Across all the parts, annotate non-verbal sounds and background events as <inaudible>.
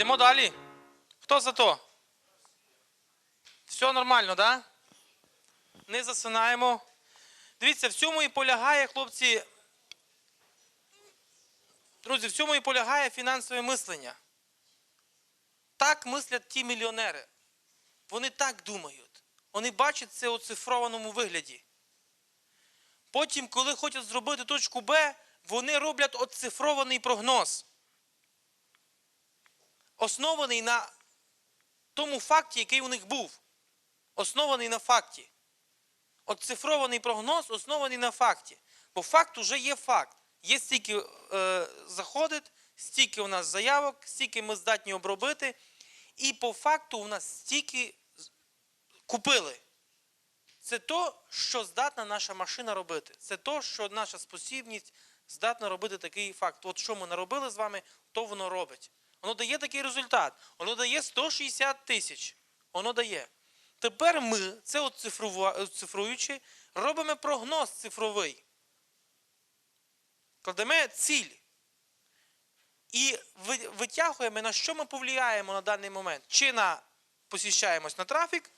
Йдемо далі. Хто за то? Все нормально? Да? Не засинаємо. Дивіться, в цьому і полягає, хлопці. Друзі, в цьому і полягає фінансове мислення. Так мислять ті мільйонери. Вони так думають. Вони бачать це у цифрованому вигляді. Потім, коли хочуть зробити точку Б, вони роблять оцифрований прогноз. Оснований на тому факті, який у них був. Оснований на факті. Оцифрований прогноз оснований на факті. Бо факт уже є факт. Є стільки е, заходить, стільки у нас заявок, стільки ми здатні обробити. І по факту у нас стільки купили. Це то, що здатна наша машина робити. Це то, що наша спосібність здатна робити такий факт. От що ми наробили з вами, то воно робить. Воно дає такий результат. Воно дає 160 тисяч. Воно дає. Тепер ми, це от цифрува- цифруючи, робимо прогноз цифровий. Кладемо ціль. І витягуємо, на що ми повлияємо на даний момент. Чи на посіщаємось на трафік,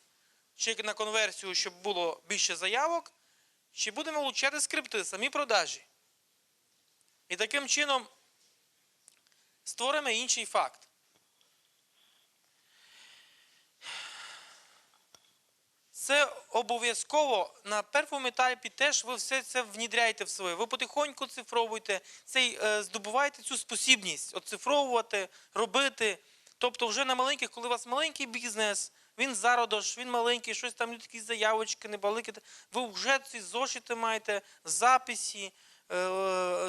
чи на конверсію, щоб було більше заявок, чи будемо влучати скрипти, самі продажі. І таким чином створимо інший факт. Це обов'язково на першому етапі теж ви все це внідряєте в своє. Ви потихоньку цифровуєте, цей, е, здобуваєте цю спосібність оцифровувати, робити. Тобто, вже на маленьких, коли у вас маленький бізнес, він зародош, він маленький, щось там такі заявочки, невеликі. Ви вже ці зошити маєте, записі,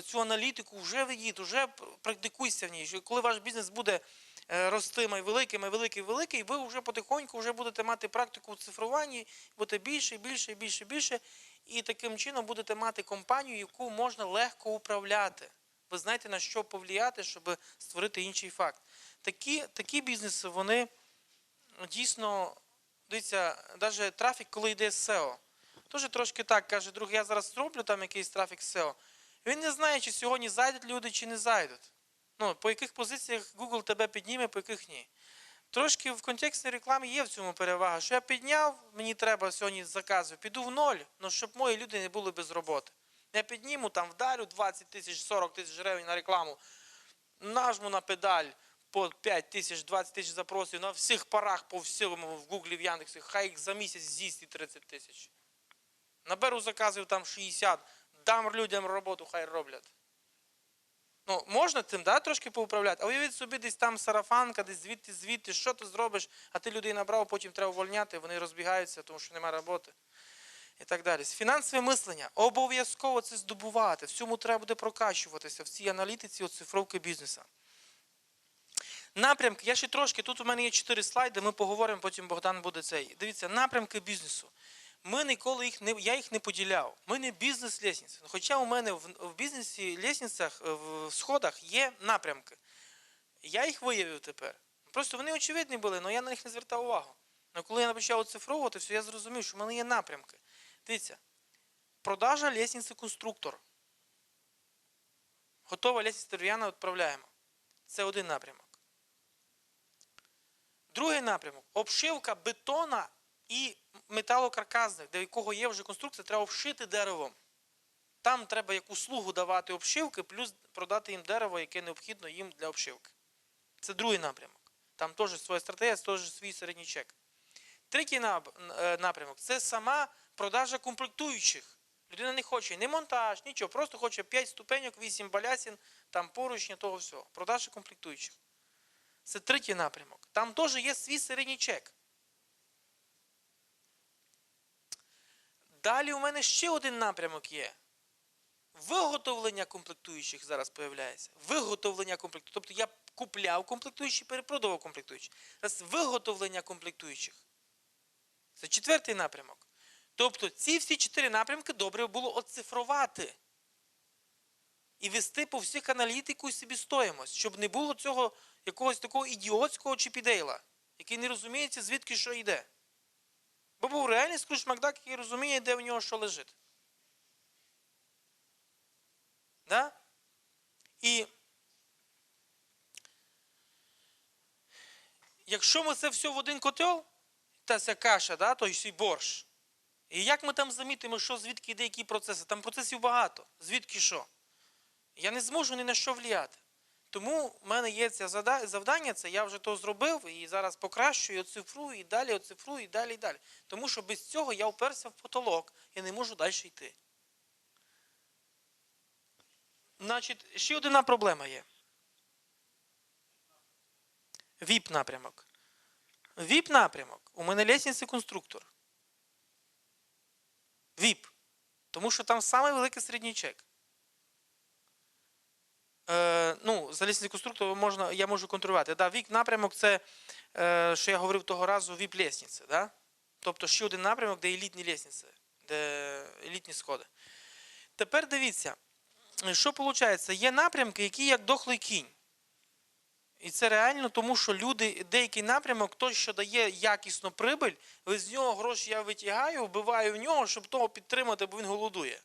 цю аналітику вже ведіть, вже практикуйся в ній. Що Коли ваш бізнес буде е, ростиме, великими, великий, великий, ви вже потихоньку вже будете мати практику у цифруванні, будете більше, більше, більше, більше. І таким чином будете мати компанію, яку можна легко управляти. Ви знаєте, на що повлияти, щоб створити інший факт. Такі, такі бізнеси, вони дійсно, дивіться, навіть трафік, коли йде з SEO. Теж трошки так каже, друг, я зараз зроблю там якийсь трафік SEO. Він не знає, чи сьогодні зайдуть люди, чи не зайдуть. Ну, по яких позиціях Google тебе підніме, по яких ні. Трошки в контекстній рекламі є в цьому перевага, що я підняв, мені треба сьогодні заказів, піду в ноль, ну щоб мої люди не були без роботи. Я підніму, там вдарю 20 тисяч, 40 тисяч гривень на рекламу, нажму на педаль по 5 тисяч, 20 тисяч запросів на всіх парах по всьому в Гуглі, в Яндексі, хай їх за місяць з'їсть і 30 тисяч. Наберу заказів там 60, дам людям роботу, хай роблять. Ну, можна цим да, трошки поуправляти, а уявіть собі, десь там сарафанка, десь звідти, звідти, що ти зробиш, а ти людей набрав, потім треба увольняти, вони розбігаються, тому що немає роботи. І так далі. Фінансове мислення. Обов'язково це здобувати. В цьому треба буде прокачуватися в цій аналітиці оцифровки бізнесу. Напрямки, я ще трошки, тут у мене є чотири слайди, ми поговоримо, потім Богдан буде цей. Дивіться, напрямки бізнесу. Ми ніколи їх не я їх не поділяв. Ми не бізнес лісниця Хоча у мене в, в бізнесі лісницях, в сходах є напрямки. Я їх виявив тепер. Просто вони очевидні були, але я на них не звертав увагу. Але коли я почав оцифровувати, все, я зрозумів, що в мене є напрямки. Дивіться, продажа лісниці конструктор. Готова лісниця дерев'яна відправляємо. Це один напрямок. Другий напрямок обшивка бетона і металокаркасних, до якого є вже конструкція, треба вшити деревом. Там треба як услугу давати обшивки, плюс продати їм дерево, яке необхідно їм для обшивки. Це другий напрямок. Там теж своя стратегія, теж свій середній чек. Третій е, напрямок це сама продажа комплектуючих. Людина не хоче ні монтаж, нічого, просто хоче 5 ступеньок, 8 балясин, там поручня, того всього. Продажа комплектуючих. Це третій напрямок. Там теж є свій середній чек. Далі у мене ще один напрямок є. Виготовлення комплектуючих зараз появляється. Виготовлення комплектуючих. Тобто я купляв комплектуючі, перепродавав комплектуючі. Зараз виготовлення комплектуючих. Це четвертий напрямок. Тобто ці всі чотири напрямки добре було оцифрувати. І вести по всіх аналітику і собі щоб не було цього якогось такого ідіотського чіпідейла, який не розуміється, звідки що йде. Бо був реальний скруч Макдак, який розуміє, де в нього що лежить. Да? І Якщо ми це все в один котел, та ця каша, да, той свій борщ, і як ми там замітимо, що звідки йде які процеси? Там процесів багато. Звідки що? Я не зможу ні на що влияти. Тому в мене є це завдання, це я вже то зробив і зараз покращую, оцифрую, і далі оцифрую, і далі, і далі. Тому що без цього я вперся в потолок і не можу далі йти. Значить, ще одна проблема є. ВІП напрямок. ВІП напрямок. У мене лісниця конструктор. ВІП. Тому що там самий великий середній чек. Е, ну, за лісниця конструктор можна, я можу контролювати. Да, ВІП напрямок це, е, що я говорив того разу, ВІП лісниця. Да? Тобто ще один напрямок, де елітні лісниці, де елітні сходи. Тепер дивіться, що виходить? Є напрямки, які як дохлий кінь. І це реально, тому що люди, деякий напрямок, той, що дає якісну прибиль, з нього гроші я витягаю, вбиваю в нього, щоб того підтримати, бо він голодує.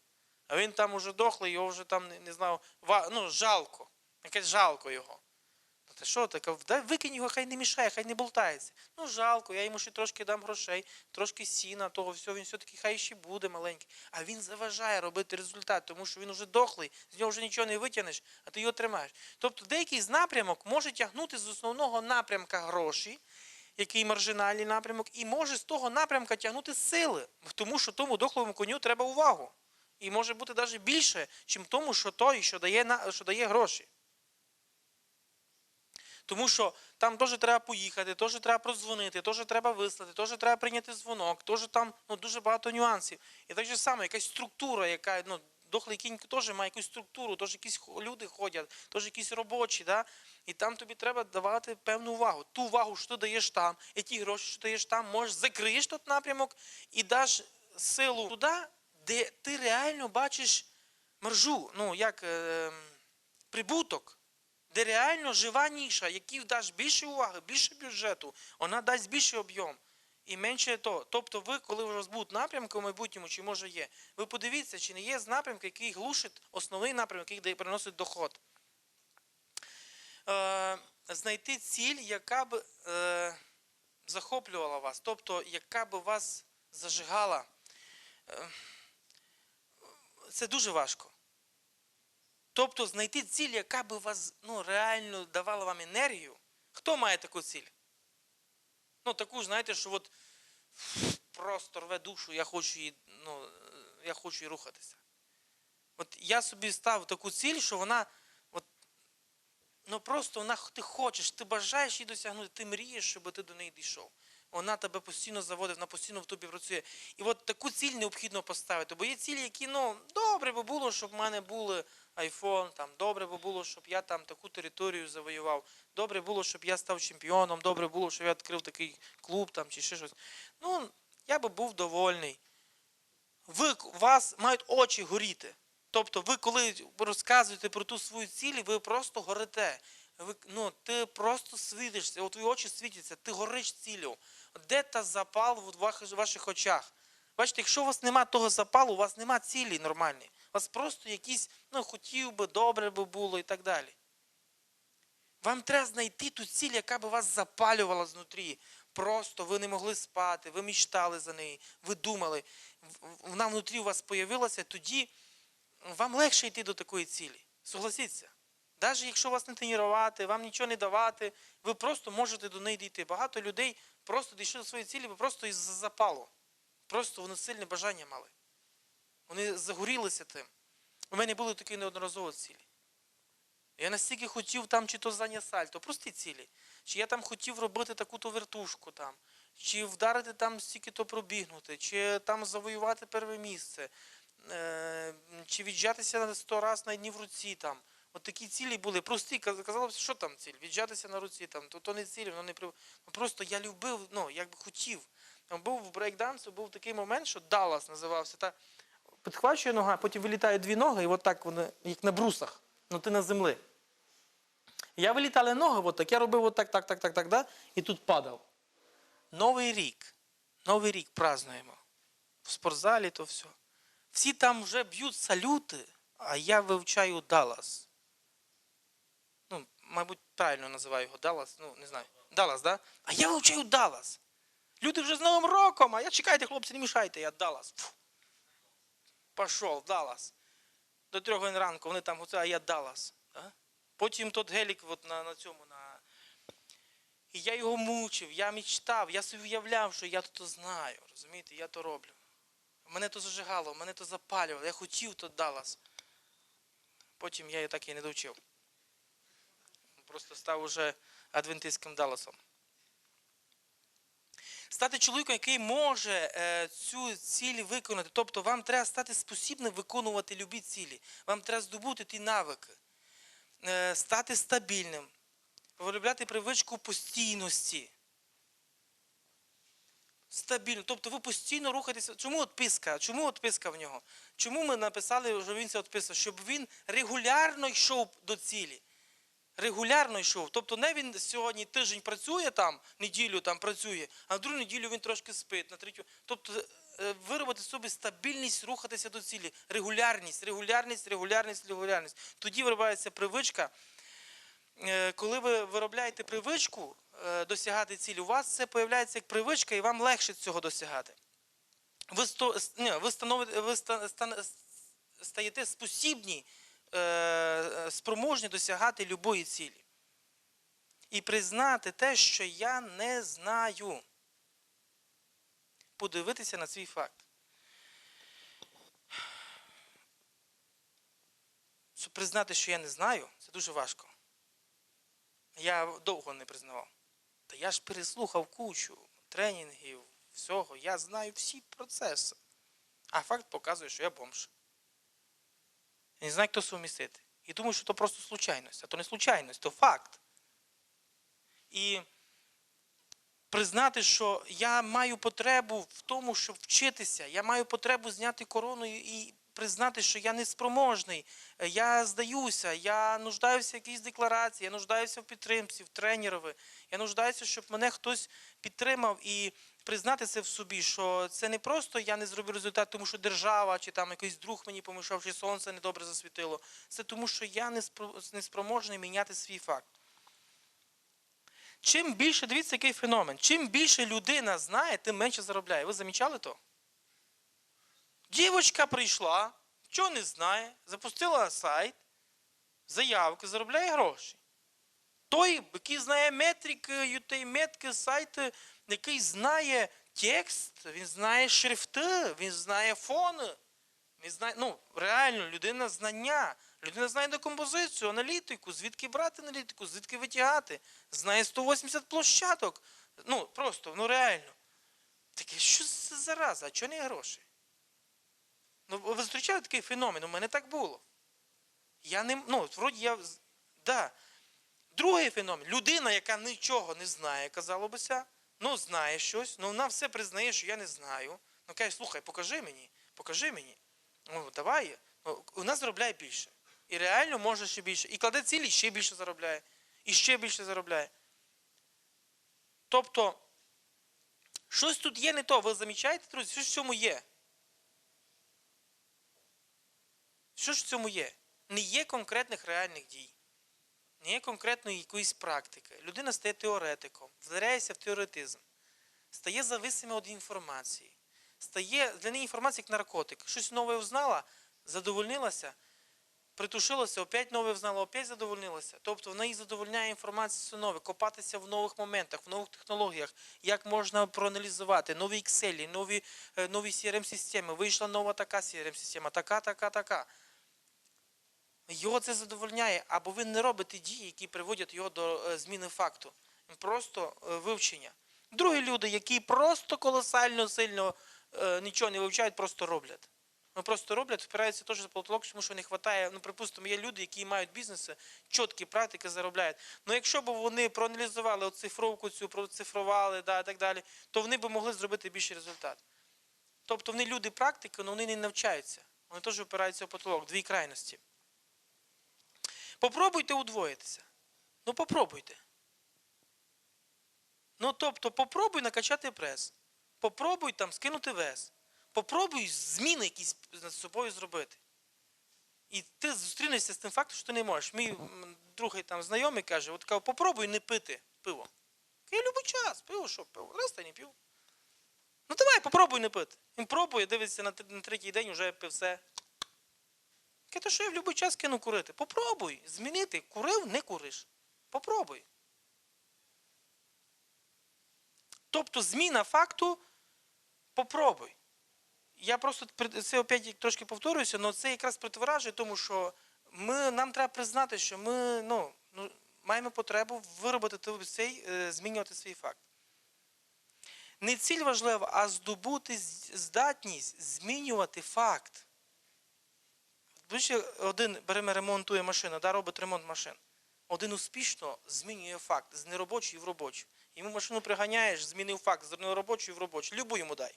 А він там уже дохлий, його вже там не, не знаю, ва- ну, жалко. Якесь жалко його. Ну, Та що таке? Викинь його, хай не мішає, хай не болтається. Ну, жалко, я йому ще трошки дам грошей, трошки сіна, того всього, він все-таки хай ще буде маленький. А він заважає робити результат, тому що він вже дохлий, з нього вже нічого не витягнеш, а ти його тримаєш. Тобто деякий з напрямок може тягнути з основного напрямка гроші, який маржинальний напрямок, і може з того напрямка тягнути сили, тому що тому дохлому коню треба увагу. І може бути навіть більше, чим тому, що той, що дає, що дає гроші. Тому що там теж треба поїхати, теж треба продзвонити, теж треба вислати, теж треба прийняти дзвонок, теж там ну, дуже багато нюансів. І так же саме, якась структура, яка ну, дохлий кінь теж має якусь структуру, теж якісь люди ходять, теж якісь робочі, да? і там тобі треба давати певну увагу. Ту увагу, що ти даєш там, і ті гроші, що ти даєш там, можеш закриєш тот напрямок і даш силу туди, де ти реально бачиш маржу, ну як е, прибуток де реально жива ніша, якій даш більше уваги, більше бюджету, вона дасть більший об'єм. І менше то. Тобто ви, коли у вас будуть напрямки в майбутньому, чи може є, ви подивіться, чи не є напрямки, який глушить основний напрямок, який приносить доход. Е, знайти ціль, яка б е, захоплювала вас, тобто яка б вас зажигала. Е, це дуже важко. Тобто знайти ціль, яка би вас ну, реально давала вам енергію. Хто має таку ціль? Ну, таку, знаєте, що от просто рве душу, я хочу її, ну, я хочу її рухатися. От я собі став таку ціль, що вона, ну просто вона ти хочеш, ти бажаєш її досягнути, ти мрієш, щоб ти до неї дійшов. Вона тебе постійно заводить, вона постійно в тобі працює. І от таку ціль необхідно поставити. Бо є цілі, які, ну, добре би було, щоб в мене були айфон, там, добре би було, щоб я там таку територію завоював, добре було, щоб я став чемпіоном, добре було, щоб я відкрив такий клуб там, чи ще щось. Ну, я би був довольний. Ви, у вас мають очі горіти. Тобто, ви, коли розказуєте про ту свою ціль, ви просто горите. Ви, ну, ти просто світишся, от твої очі світяться, ти гориш ціллю. Де та запал в ваших- очах? Бачите, якщо у вас немає того запалу, у вас немає цілі нормальної. У вас просто якісь, ну, хотів би, добре би було і так далі. Вам треба знайти ту ціль, яка би вас запалювала знутрі. Просто ви не могли спати, ви мечтали за неї, ви думали. Вона внутрі у вас появилася, тоді вам легше йти до такої цілі. Согласіться. Навіть якщо вас не тренувати, вам нічого не давати, ви просто можете до неї дійти. Багато людей просто дійшли до своєї цілі, бо просто із запалу. Просто вони сильне бажання мали. Вони загорілися тим. У мене були такі неодноразово цілі. Я настільки хотів там чи то зання сальто, прості цілі. Чи я там хотів робити таку-то вертушку там, чи вдарити там стільки-то пробігнути, чи там завоювати перше місце, е, чи віджатися на 100 раз на дні в руці там. От такі цілі були прості. Казалося, що там ціль? Віджатися на руці там. То, то не ціль, воно не при... ну, Просто я любив, ну, як би хотів. Там був в брейкдансу, був такий момент, що Даллас називався. Та підхвачує нога, потім вилітають дві ноги, і от так вони, як на брусах. Ну ти на землі. Я вилітали ноги, от так, я робив от так, так, так, так, так, да, і тут падав. Новий рік. Новий рік празднуємо. В спортзалі то все. Всі там вже б'ють салюти, а я вивчаю Даллас. Мабуть, правильно називаю його Даллас, ну, не знаю. Даллас, да? А я вивчаю Даллас. Люди вже з Новим роком, а я чекайте, хлопці, не мішайте, я Даллас. Пішов, Даллас. До трьох годин ранку вони там, оце, а я Даллас. Да? Потім тот гелік от на, на цьому, на... І я його мучив, я мечтав, я собі уявляв, що я то знаю. Розумієте, я то роблю. Мене то зажигало, мене то запалювало, я хотів то Даллас. Потім я її так і не довчив. Просто став уже адвентистським Далласом. Стати чоловіком, який може е, цю ціль виконати. Тобто вам треба стати спосібним виконувати любі цілі. Вам треба здобути ті навики, е, стати стабільним, виробляти привичку постійності. Стабільно. Тобто ви постійно рухаєтеся. Чому отписка? Чому отписка в нього? Чому ми написали, що він це відписав? Щоб він регулярно йшов до цілі. Регулярно йшов. Тобто не він сьогодні тиждень працює там, неділю там працює, а в другу неділю він трошки спить, на третю. Тобто е, виробити собі стабільність, рухатися до цілі. Регулярність, регулярність, регулярність, регулярність. Тоді виробляється привичка. Е, Коли ви виробляєте привичку е, досягати цілі, у вас це появляється як привичка, і вам легше цього досягати. Ви, сто, ні, ви, становите, ви ста- стаєте спосібні, е, е, спроможні досягати любої цілі. І признати те, що я не знаю. Подивитися на свій факт. Щоб признати, що я не знаю, це дуже важко. Я довго не признавав. Та я ж переслухав кучу тренінгів, всього. Я знаю всі процеси. А факт показує, що я бомж. Я не знаю, як то сумістити. І думаю, що то просто случайність. А то не случайність, то факт. І признати, що я маю потребу в тому, щоб вчитися. Я маю потребу зняти корону і- признати, що я неспроможний. Я здаюся, я нуждаюся в якійсь декларації, я нуждаюся в підтримці, в тренерові. Я нуждаюся, щоб мене хтось підтримав і признати це в собі, що це не просто я не зробив результат, тому що держава чи там якийсь друг мені помішав, чи сонце недобре засвітило. Це тому, що я не спро- неспроможний міняти свій факт. Чим більше, дивіться, який феномен. Чим більше людина знає, тим менше заробляє. Ви замічали то? Дівочка прийшла, нічого не знає, запустила сайт, заявки, заробляє гроші. Той, який знає метрики, метки, сайти, який знає текст, він знає шрифти, він знає фони. Він знає, ну, реально, людина знання. Людина знає декомпозицію, аналітику, звідки брати аналітику, звідки витягати. Знає 180 площадок. Ну, просто, ну реально. Таке, що це зараза? А чого не гроші? Ну, ви зустрічали такий феномен? У мене так було. Я не. Ну, вроді я. Да. Другий феномен. Людина, яка нічого не знає, казало бися, ну знає щось, ну вона все признає, що я не знаю. Ну каже, слухай, покажи мені, покажи мені. Ну, давай. Ну, нас заробляє більше. І реально може ще більше. І кладе цілі, ще більше заробляє. І ще більше заробляє. Тобто, щось тут є не то. Ви замічаєте, друзі, що в цьому є? Що ж в цьому є? Не є конкретних реальних дій, не є конкретної якоїсь практики. Людина стає теоретиком, вдаряється в теоретизм, стає зависимим від інформації, стає для неї інформація як наркотик. Щось нове узнала, задовольнилася, притушилася, опять нове узнала, опять задовольнилася. Тобто вона її задовольняє інформація все нове, копатися в нових моментах, в нових технологіях, як можна проаналізувати, нові Excel, нові, е, нові CRM-системи. Вийшла нова така CRM-система, така, така, така. Його це задовольняє, або ви не робите дії, які приводять його до е, зміни факту. Просто е, вивчення. Другі люди, які просто колосально сильно е, нічого не вивчають, просто роблять. Ну просто роблять, впираються теж за потолок, тому що не вистачає. Ну, припустимо, є люди, які мають бізнеси, чіткі практики заробляють. Ну якщо б вони проаналізували оцифровку цю, процифрували, да, і так далі, то вони б могли зробити більший результат. Тобто вони люди практики, але вони не навчаються. Вони теж впираються в потолок, дві крайності. Попробуйте удвоїтися. Ну попробуйте. Ну, тобто, попробуй накачати прес. Попробуй там скинути вес. Попробуй зміни якісь над собою зробити. І ти зустрінешся з тим фактом, що ти не можеш. Мій другий там знайомий каже, от каже, попробуй не пити пиво. Я любий час, пиво, що пиво, раз та не пив. Ну давай, попробуй не пити. Він пробує, дивиться на третій день, вже пив все. То що я в будь-який час кину курити. Попробуй змінити. Курив, не куриш. Попробуй. Тобто зміна факту попробуй. Я просто це опять трошки повторююся, але це якраз противоражує тому, що ми, нам треба признати, що ми ну, ну, маємо потребу виробити цей, е, змінювати свій факт. Не ціль важлива, а здобути здатність змінювати факт. Більше один береме ремонтує машину, да, робить ремонт машин. Один успішно змінює факт з неробочої в робочу. Йому машину приганяєш, змінив факт з неробочої в робочу. Любу йому дай.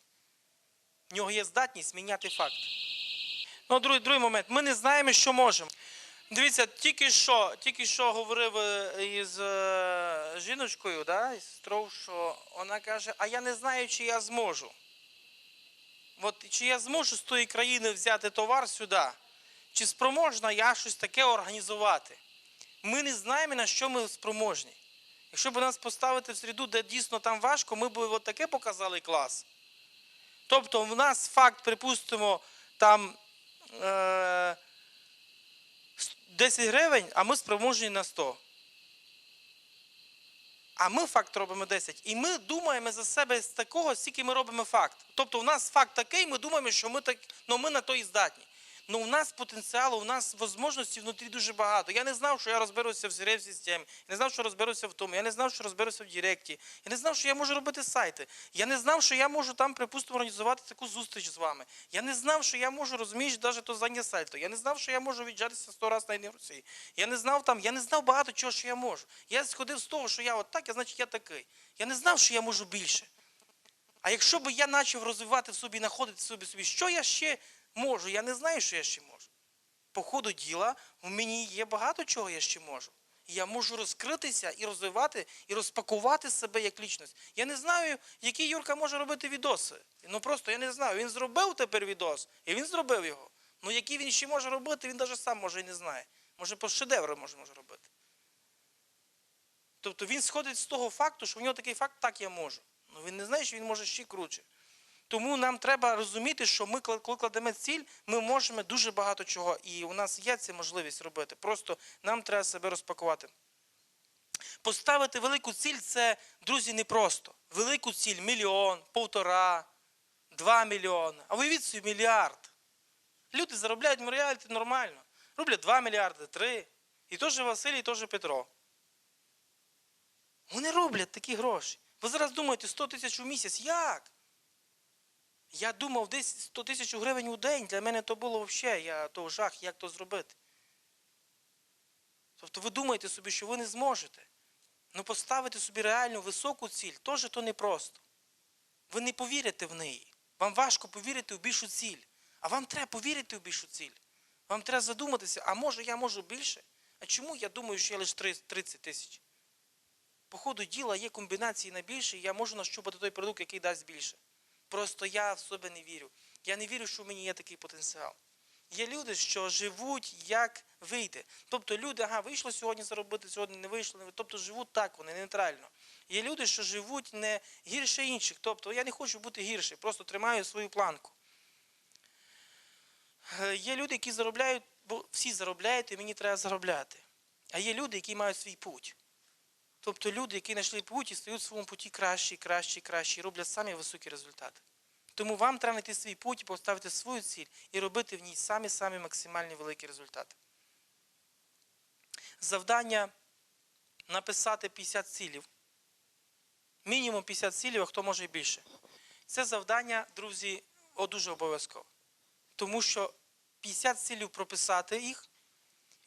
В нього є здатність міняти факт. Ну, другий, другий момент. Ми не знаємо, що можемо. Дивіться, тільки що, тільки що говорив е, із е, жіночкою, да, із сестрою, що вона каже, а я не знаю, чи я зможу. От чи я зможу з тої країни взяти товар сюди, чи спроможна я щось таке організувати. Ми не знаємо, на що ми спроможні. Якщо б нас поставити в середу, де дійсно там важко, ми б от таке показали клас. Тобто, в нас факт, припустимо, там е, 10 гривень, а ми спроможні на 100. А ми факт робимо 10. І ми думаємо за себе з такого, скільки ми робимо факт. Тобто у нас факт такий, ми думаємо, що ми так, ну ми на то і здатні. Ну у нас потенціалу, у нас можливостей внутрі дуже багато. Я не знав, що я розберуся в crm системі я не знав, що розберуся в тому, я не знав, що розберуся в Директі, я не знав, що я можу робити сайти. Я не знав, що я можу там, припустимо, організувати таку зустріч з вами. Я не знав, що я можу, розумієш, навіть то зання сальто. Я не знав, що я можу віджатися сто разів на одній Я не знав там, я не знав багато чого, що я можу. Я сходив з того, що я от так, я значить я такий. Я не знав, що я можу більше. А якщо б я почав розвивати в собі, знаходити в собі собі, що я ще можу, я не знаю, що я ще можу. По ходу діла в мені є багато чого я ще можу. Я можу розкритися і розвивати, і розпакувати себе як лічність. Я не знаю, який Юрка може робити відоси. Ну просто я не знаю. Він зробив тепер відос, і він зробив його. Ну який він ще може робити, він навіть сам може і не знає. Може, по шедеври може, може робити. Тобто він сходить з того факту, що в нього такий факт, так я можу. Ну він не знає, що він може ще круче. Тому нам треба розуміти, що ми, коли кладемо ціль, ми можемо дуже багато чого. І у нас є ця можливість робити. Просто нам треба себе розпакувати. Поставити велику ціль це, друзі, непросто. Велику ціль мільйон, півтора, два мільйони. А уявіть собі мільярд. Люди заробляють в нормально. Роблять 2 мільярди, 3. І теж Василій, і теж Петро. Вони роблять такі гроші. Ви зараз думаєте, 100 тисяч у місяць. Як? Я думав, десь 100 тисяч гривень у день. Для мене то було взагалі, я то жах, як то зробити. Тобто ви думаєте собі, що ви не зможете. Ну поставити собі реально високу ціль, теж то непросто. Ви не повірите в неї. Вам важко повірити в більшу ціль. А вам треба повірити в більшу ціль. Вам треба задуматися, а може я можу більше? А чому я думаю, що я лише 30 тисяч? По ходу діла є комбінації на більше, і я можу нащупати той продукт, який дасть більше. Просто я в себе не вірю. Я не вірю, що в мені є такий потенціал. Є люди, що живуть як вийде. Тобто люди, ага, вийшло сьогодні заробити, сьогодні не вийшло. Тобто живуть так, вони нейтрально. Є люди, що живуть не гірше інших. Тобто я не хочу бути гірший, просто тримаю свою планку. Е, Є люди, які заробляють, бо всі заробляють, і мені треба заробляти. А є люди, які мають свій путь. Тобто люди, які знайшли путь і стають в своєму путі кращі, кращі, кращі, роблять самі високі результати. Тому вам треба знайти свій путь поставити свою ціль і робити в ній самі-самі максимальні великі результати. Завдання написати 50 цілів. Мінімум 50 цілів, а хто може і більше. Це завдання, друзі, дуже обов'язково. Тому що 50 цілів прописати їх,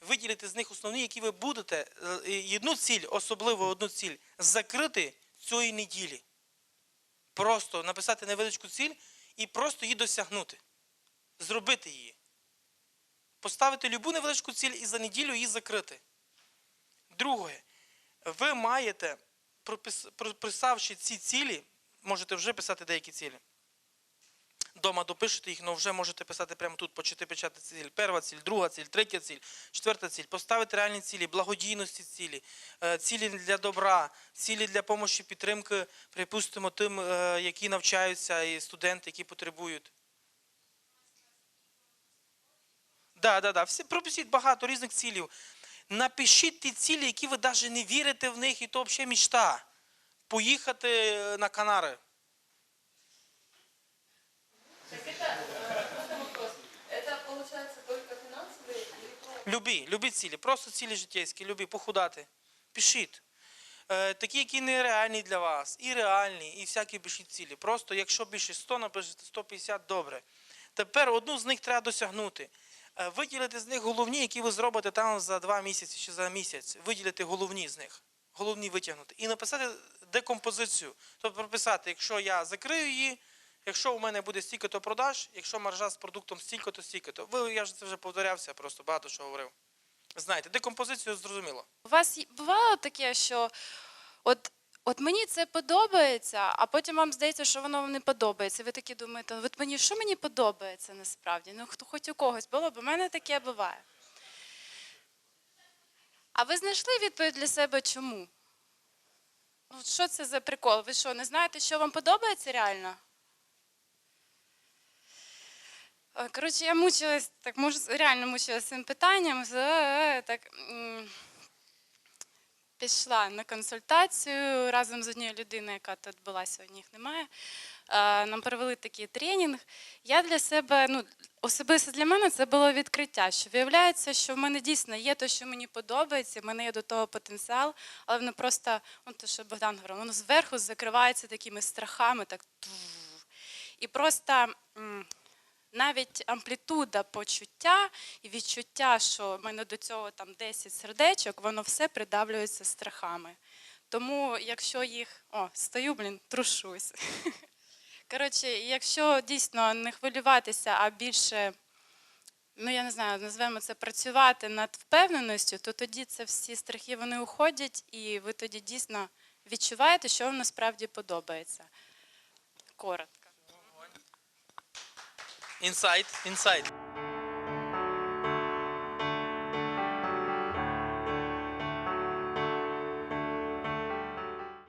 виділити з них основні, які ви будете, е, і одну ціль, особливо одну ціль, закрити цієї неділі. Просто написати невеличку ціль і просто її досягнути. Зробити її. Поставити любу невеличку ціль і за неділю її закрити. Друге, ви маєте, прописавши ці цілі, можете вже писати деякі цілі, вдома допишете їх, але вже можете писати прямо тут, почати печати ціль. Перша ціль, друга ціль, третя ціль, четверта ціль. Поставити реальні цілі, благодійності цілі, е, цілі для добра, цілі для допомоги, підтримки, припустимо, тим, е, які навчаються, і студенти, які потребують. Да, да, да. Всі пропишіть багато різних цілів. Напишіть ті цілі, які ви навіть не вірите в них, і то взагалі мечта. Поїхати е, на Канари. Любі, любі цілі, просто цілі життєвські, любі, похудати. Пишіть. Е, такі, які нереальні для вас, і реальні, і всякі пишіть цілі. Просто якщо більше 100 напишете, 150 добре. Тепер одну з них треба досягнути. Е, виділити з них головні, які ви зробите там за два місяці чи за місяць. Виділити головні з них. Головні витягнути. І написати декомпозицію. Тобто прописати, якщо я закрию її, якщо у мене буде стільки-то продаж, якщо маржа з продуктом стільки-то, стільки-то. Ви, я ж це вже повторявся, просто багато що говорив. Знаєте, декомпозицію зрозуміло. У вас бувало таке, що от, от мені це подобається, а потім вам здається, що воно вам не подобається. Ви такі думаєте, от мені що мені подобається насправді? Ну хто хоч у когось було, бо в мене таке буває. А ви знайшли відповідь для себе чому? Ну, що це за прикол? Ви що, не знаєте, що вам подобається реально? Коротше, я мучилась, так можу реально мучилась цим питанням. е, е, Так, пішла на консультацію разом з однією людиною, яка тут була сьогодні, їх немає. Е, Нам провели такий тренінг. Я для себе, ну, особисто для мене це було відкриття, що виявляється, що в мене дійсно є те, що мені подобається, в мене є до того потенціал, але воно просто, от те, що Богдан говорив, воно зверху закривається такими страхами, так і просто. Навіть амплітуда почуття і відчуття, що в мене до цього там 10 сердечок, воно все придавлюється страхами. Тому, якщо їх. О, стою, блін, трушусь. <laughs> Коротше, якщо дійсно не хвилюватися, а більше, ну я не знаю, назвемо це працювати над впевненістю, то тоді це всі страхи вони уходять, і ви тоді дійсно відчуваєте, що вам насправді подобається. Коротко. inside, inside.